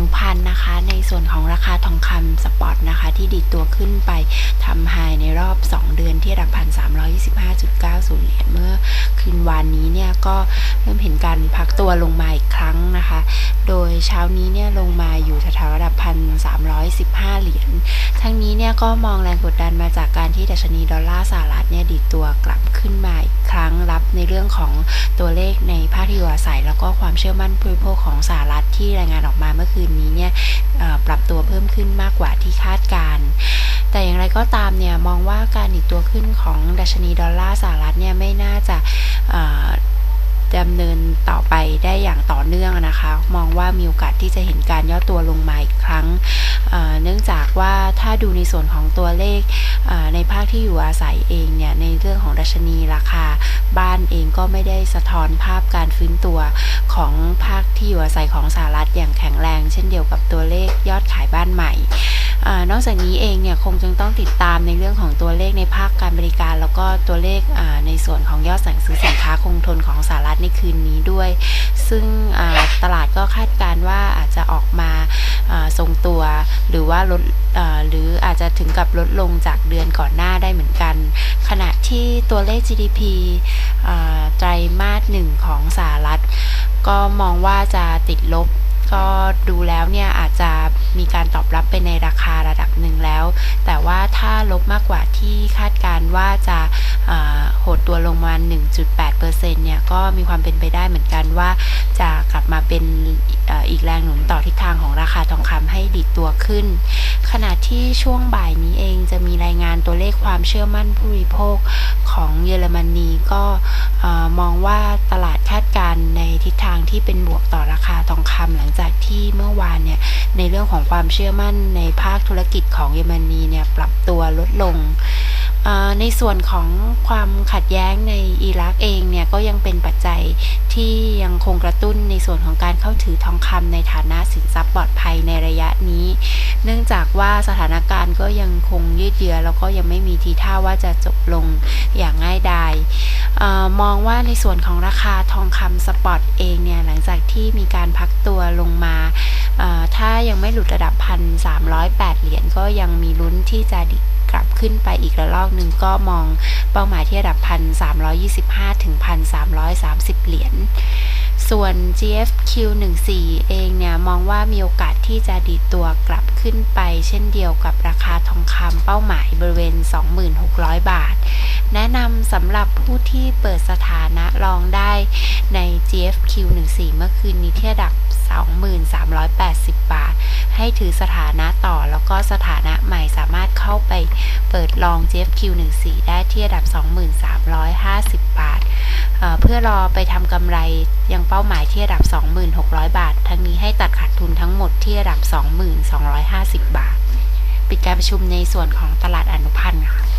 นุพันธ์นะคะ ในส่วนของราคาทองคำสปอตนะคะ ที่ดีดตัวขึ้นไปทำไฮในรอบ 2 เดือนที่ระดับพันสามร้อยยี่สิบห้าจุดเก้าศูนย์เหรียญเมื่อคืนวานนี้เนี่ยก็เริ่มเห็นการพักตัวลงมาอีกครั้งนะคะ โดยเช้านี้เนี่ยลงมาอยู่แถวระดับพันสามร้อยสิบห้าเหรียญทั้งนี้ เนี่ยก็มองแรงกดดันมาจากการที่ดัชนีดอลลาร์สหรัฐเนี่ยดีดตัวกลับขึ้นมาอีกครั้งรับในเรื่องของตัวเลขในภาคที่อยู่อาศัย แล้วก็ความเชื่อมั่นผู้บริโภคของสหรัฐที่รายงานออกมาเมื่อคืนนี้เนี่ยปรับตัวเพิ่มขึ้นมากกว่าที่คาดการณ์แต่อย่างไรก็ตามเนี่ยมองว่าการดีดตัวขึ้นของดัชนีดอลลาร์สหรัฐเนี่ยไม่น่าจะ ดำเนินต่อไปได้อย่างต่อเนื่องนะคะ มองว่ามีโอกาสที่จะเห็นการย่อตัวลงมาอีกครั้งเเนื่องจากว่าถ้าดูในส่วนของตัวเลขในภาคที่อยู่อาศัยเองเนี่ยในเรื่องของดัชนีราคา บ้านเองก็ไม่ได้สะท้อนภาพการฟื้นตัวของภาคที่อยู่อาศัยของสหรัฐอย่างแข็งแรง เช่นเดียวกับตัวเลขยอดขายบ้านใหม่ อนอกจากนี้เองเนี่ยคงจึงต้องติดตามในเรื่องของตัวเลขในภาคการบริการ แล้วก็ตัวเลขในส่วนของยอดสั่งซื้อสินค้าคงทนของสหรัฐในคืนนี้ด้วย ซึ่งตลาดก็คาดการณ์ว่าอาจจะออกมาทรงตัว หรือว่าลดหรืออาจจะถึงกับลดลงจากเดือนก่อนหน้าได้เหมือนกัน ขณะที่ตัวเลข GDP ไตรมาสหนึ่งของสหรัฐ ก็มองว่าจะติดลบก็ดูแล้วเนี่ยอาจจะ มีการตอบรับไปในราคาระดับหนึ่งแล้ว แต่ว่าถ้าลบมากกว่าที่คาดการว่าจะหดตัวลงมา 1.8%เนี่ยก็มีความเป็นไปได้เหมือนกันว่าจะกลับมาเป็นอ,อีกแรงหนุนต่อทิศทางของราคาทองคำให้ดีดตัวขึ้น ขณะที่ช่วงบ่ายนี้เองจะมีรายงานตัวเลขความเชื่อมั่นผู้บริโภคของเยอรมนีก็อมองว่าตลาดคาดการณ์ในทิศทางที่เป็นบวกต่อราคาทองคำหลังจากที่เมื่อวานเนี่ย ในเรื่องของความเชื่อมั่นในภาคธุรกิจของเยอรมนีเนี่ยปรับตัวลดลง ในส่วนของความขัดแย้งในอิรักเองเนี่ยก็ยังเป็นปัจจัย ที่ยังคงกระตุ้นในส่วนของการเข้าถือทองคำในฐานะสินทรัพย์ปลอดภัยในระยะนี้ เนื่องจากว่าสถานการณ์ก็ยังคงยืดเยื้อแล้วก็ยังไม่มีทีท่าว่าจะจบลงอย่างง่ายดายออมองว่าในส่วนของราคาทองคำสปอตเองเนี่ยหลังจากที่มีการพักตัวลงมาถ้ายังไม่หลุดระดับพันสามร้อยแปดเหรียญก็ยังมีลุ้นที่จะดิกลับขึ้นไปอีกระลอกหนึ่งก็มองเป้าหมายที่ระดับพันสามร้อยยี่สิบห้าถึงพันสามร้อยสามสิบเหรียญส่วน GFQ 14 เองเนี่ย มองว่ามีโอกาสที่จะดีตัวกลับขึ้นไป เช่นเดียวกับราคาทองคำเป้าหมายบริเวณ 26,000 บาท แนะนำสำหรับผู้ที่เปิดสถานะลองได้ใน GFQ 14เมื่อคืนนี้ที่ระดับ 2380 บาท ให้ถือสถานะต่อแล้วก็สถานะใหม่สามารถเข้าไปเปิดลอง GFQ 14ได้ที่ระดับ 2350 บาทเเพื่อรอไปทำกำไรยังเป้าหมายที่ระดับ 26,000 บาท ทั้งนี้ให้ตัดขาดทุนทั้งหมดที่ระดับ22,250 บาท ปิดการประชุมในส่วนของตลาดอนุพันธ์ค่ะ